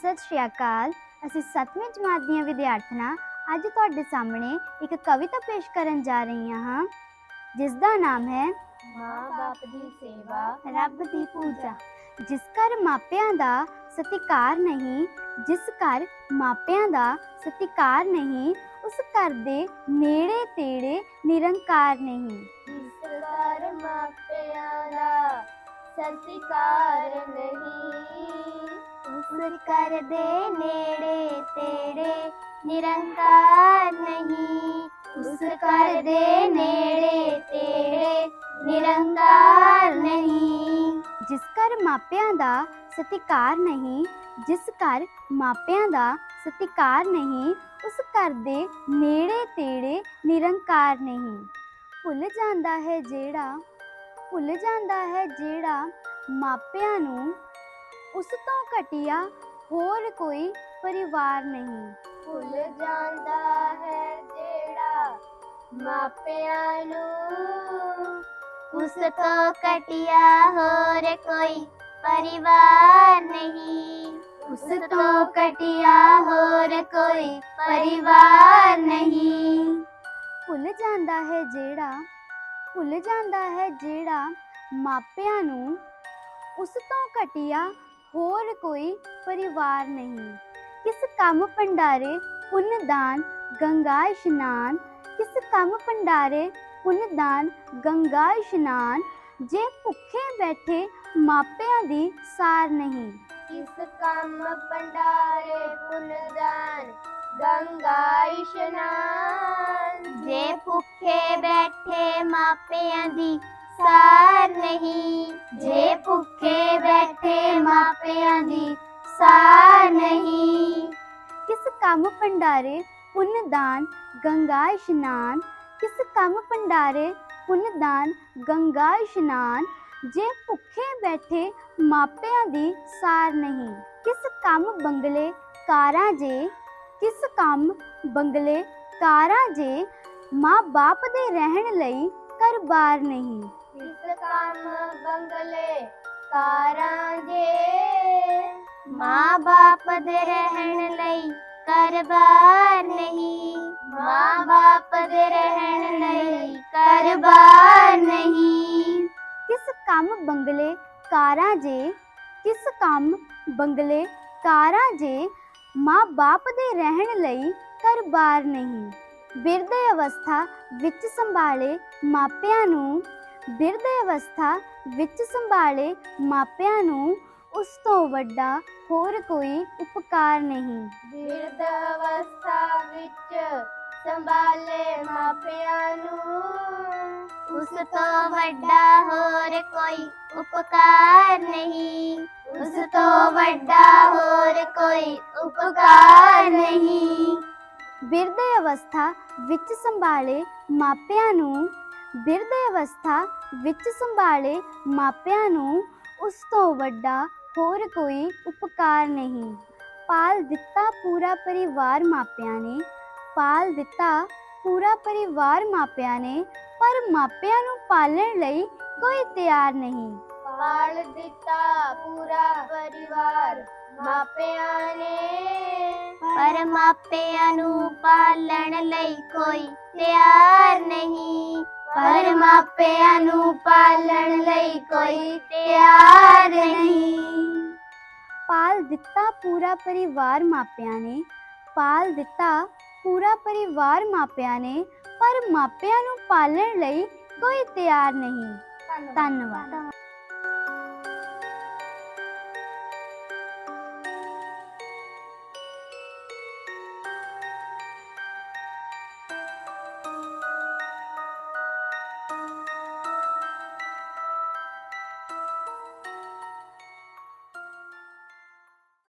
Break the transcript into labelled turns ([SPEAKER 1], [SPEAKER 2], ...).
[SPEAKER 1] ਸਤਿ ਸ਼੍ਰੀ ਅਕਾਲ। ਅਸੀਂ 7ਵੀਂ ਜਮਾਤ ਦੀਆਂ ਵਿਦਿਆਰਥਣਾਂ ਅੱਜ ਤੁਹਾਡੇ ਸਾਹਮਣੇ ਇੱਕ ਕਵਿਤਾ ਪੇਸ਼ ਕਰਨ ਜਾ ਰਹੀਆਂ ਹਾਂ ਜਿਸ ਦਾ ਨਾਮ ਹੈ
[SPEAKER 2] ਮਾਂ ਬਾਪ ਦੀ ਸੇਵਾ
[SPEAKER 1] ਰੱਬ ਦੀ ਪੂਜਾ। ਜਿਸ ਘਰ ਮਾਪਿਆਂ ਦਾ ਸਤਿਕਾਰ ਨਹੀਂ ਜਿਸ ਘਰ ਮਾਪਿਆਂ ਦਾ ਸਤਿਕਾਰ ਨਹੀਂ ਉਸ ਘਰ ਦੇ ਨੇੜੇ ਤੇੜੇ ਨਿਰੰਕਾਰ ਨਹੀਂ।
[SPEAKER 2] ਜਿਸ ਘਰ ਮਾਪਿਆਂ ਦਾ ਸਤਿਕਾਰ ਨਹੀਂ
[SPEAKER 1] ਉਸ ਘਰ ਦੇ ਨੇੜੇ ਤੇੜੇ, ਨਿਰੰਕਾਰ ਨਹੀਂ। ਉਸ ਘਰ ਦੇ ਨੇੜੇ ਤੇੜੇ, ਨਿਰੰਕਾਰ ਨਹੀਂ। ਜਿਸ ਘਰ ਮਾਪਿਆਂ ਦਾ ਸਤਿਕਾਰ ਨਹੀਂ, ਜਿਸ ਘਰ ਮਾਪਿਆਂ ਦਾ ਸਤਿਕਾਰ ਨਹੀਂ, ਉਸ ਘਰ ਦੇ ਨੇੜੇ ਤੇੜੇ, ਨਿਰੰਕਾਰ ਨਹੀਂ। ਭੁੱਲ ਜਾਂਦਾ ਹੈ ਜਿਹੜਾ, ਭੁੱਲ ਜਾਂਦਾ ਹੈ ਜਿਹੜਾ ਮਾਪਿਆਂ ਨੂੰ ਉਸ ਤੋਂ ਘਟੀਆ ਹੋਰ ਕੋਈ ਪਰਿਵਾਰ ਨਹੀਂ।
[SPEAKER 2] ਭੁੱਲ ਜਾਂਦਾ ਹੈ ਜਿਹੜਾ ਮਾਪਿਆਂ ਨੂੰ
[SPEAKER 1] ਉਸ ਤੋਂ ਘਟੀਆ ਹੋਰ ਕੋਈ ਪਰਿਵਾਰ ਨਹੀਂ। ਉਸ ਤੋਂ ਘਟੀਆ ਹੋਰ ਕੋਈ ਪਰਿਵਾਰ ਨਹੀਂ। ਭੁੱਲ ਜਾਂਦਾ ਹੈ ਜਿਹੜਾ ਭੁੱਲ ਜਾਂਦਾ ਹੈ ਜਿਹੜਾ ਮਾਪਿਆਂ ਨੂੰ ਉਸ ਤੋਂ ਘਟੀਆ ਹੋਰ ਕੋਈ ਪਰਿਵਾਰ ਨਹੀਂ। ਕਿਸ ਕੰਮ ਭੰਡਾਰੇ ਪੁੰਨ ਦਾਨ ਗੰਗਾ ਇਸ਼ਨਾਨ, ਕਿਸ ਕੰਮ ਭੰਡਾਰੇ ਪੁੰਨ ਦਾਨ ਗੰਗਾ ਇਸ਼ਨਾਨ, ਜੇ ਭੁੱਖੇ ਬੈਠੇ ਮਾਪਿਆਂ ਦੀ ਸਾਰ ਨਹੀਂ।
[SPEAKER 2] ਇਸ ਕੰਮ ਪੰਡਾਰੇ ਪੁੰਨਦਾਨ ਗੰਗਾ ਇਸ਼ਨਾਨ,
[SPEAKER 1] ਜੇ ਭੁੱਖੇ ਬੈਠੇ ਮਾਪਿਆਂ ਦੀ ਸਾਰ ਨਹੀਂ। ਜੇ ਭੁੱਖੇ ਬੈਠੇ ਮਾਪਿਆਂ ਦੀ ਸਾਰ ਨਹੀਂ। ਕਿਸ ਕੰਮ ਭੰਡਾਰੇ ਪੁੰਨ ਦਾਨ ਗੰਗਾ ਇਸ਼ਨਾਨ? ਕਿਸ ਕੰਮ ਭੰਡਾਰੇ ਪੁੰਨ ਦਾਨ ਗੰਗਾ ਇਸ਼ਨਾਨ? ਜੇ ਭੁੱਖੇ ਬੈਠੇ ਮਾਪਿਆਂ ਦੀ ਸਾਰ ਨਹੀਂ ਕਿਸ ਕੰਮ ਬੰਗਲੇ ਕਾਰਾਂ ਜੇ? ਕਿਸ ਕੰਮ ਬੰਗਲੇ ਕਾਰਾਂ ਜੇ? ਮਾਂ ਬਾਪ ਦੇ ਰਹਿਣ ਲਈ ਘਰ-ਬਾਰ ਨਹੀਂ।
[SPEAKER 2] ਇਸ ਕੰਮ ਬੰਗਲੇ ਕਾਰਾਂ
[SPEAKER 1] ਮਾਂ ਬਾਪ ਦੇ ਰਹਿਣ ਲਈ ਘਰ-ਬਾਰ ਨਹੀਂ। ਮਾਂ ਬਾਪ ਦੇ ਰਹਿਣ ਲਈ ਘਰ-ਬਾਰ ਨਹੀਂ। ਕਿਸ ਕੰਮ ਬੰਗਲੇ ਕਾਰਾਂ ਜੇ? ਕਿਸ ਕੰਮ ਬੰਗਲੇ ਕਾਰਾਂ ਜੇ? ਮਾਂ ਬਾਪ ਦੇ ਰਹਿਣ ਲਈ ਘਰ-ਬਾਰ ਨਹੀਂ। ਬਿਰਧ ਅਵਸਥਾ ਵਿੱਚ ਸੰਭਾਲੇ ਮਾਪਿਆਂ ਨੂੰ ਬਿਰਧ ਅਵਸਥਾ ਵਿੱਚ ਸੰਭਾਲੇ ਮਾਪਿਆਂ ਨੂੰ ਉਸ ਤੋਂ ਵੱਡਾ ਹੋਰ ਕੋਈ ਉਪਕਾਰ ਨਹੀਂ।
[SPEAKER 2] ਬਿਰਧ ਅਵਸਥਾ ਵਿੱਚ ਸੰਭਾਲੇ ਮਾਪਿਆਂ ਨੂੰ
[SPEAKER 1] ਉਸ ਤੋਂ ਵੱਡਾ ਹੋਰ ਕੋਈ ਉਪਕਾਰ ਨਹੀਂ। ਉਸ ਤੋਂ ਵੱਡਾ ਹੋਰ ਕੋਈ ਉਪਕਾਰ ਨਹੀਂ। ਬਿਰਧ ਅਵਸਥਾ ਵਿੱਚ ਸੰਭਾਲੇ ਮਾਪਿਆਂ ਨੂੰ ਬਿਰਧ ਅਵਸਥਾ ਵਿੱਚ ਸੰਭਾਲੇ ਮਾਪਿਆਂ ਨੂੰ ਉਸ ਤੋਂ ਵੱਡਾ ਹੋਰ ਕੋਈ ਉਪਕਾਰ ਨਹੀਂ। ਪਾਲ ਦਿੱਤਾ ਪੂਰਾ ਪਰਿਵਾਰ ਮਾਪਿਆਂ ਨੇ ਪਾਲ ਦਿੱਤਾ ਪੂਰਾ ਪਰਿਵਾਰ ਮਾਪਿਆਂ ਨੇ ਪਰ ਮਾਪਿਆਂ ਨੂੰ ਪਾਲਣ ਲਈ ਕੋਈ ਤਿਆਰ ਨਹੀਂ।
[SPEAKER 2] ਪਾਲ ਦਿੱਤਾ ਪੂਰਾ ਪਰਿਵਾਰ ਮਾਪਿਆਂ ਨੇ।
[SPEAKER 1] ਪਰ ਮਾਪਿਆਂ ਨੂੰ ਪਾਲਣ ਲਈ ਕੋਈ ਤਿਆਰ ਨਹੀਂ। ਪਰ ਮਾਪਿਆਂ ਨੂੰ ਪਾਲਣ ਲਈ ਕੋਈ ਤਿਆਰ ਨਹੀਂ। ਪਾਲ ਦਿੱਤਾ ਪੂਰਾ ਪਰਿਵਾਰ ਮਾਪਿਆਂ ਨੇ ਪਾਲ ਦਿੱਤਾ ਪੂਰਾ ਪਰਿਵਾਰ ਮਾਪਿਆਂ ਨੇ ਪਰ ਮਾਪਿਆਂ ਨੂੰ ਪਾਲਣ ਲਈ ਕੋਈ ਤਿਆਰ ਨਹੀਂ। ਧੰਨਵਾਦ।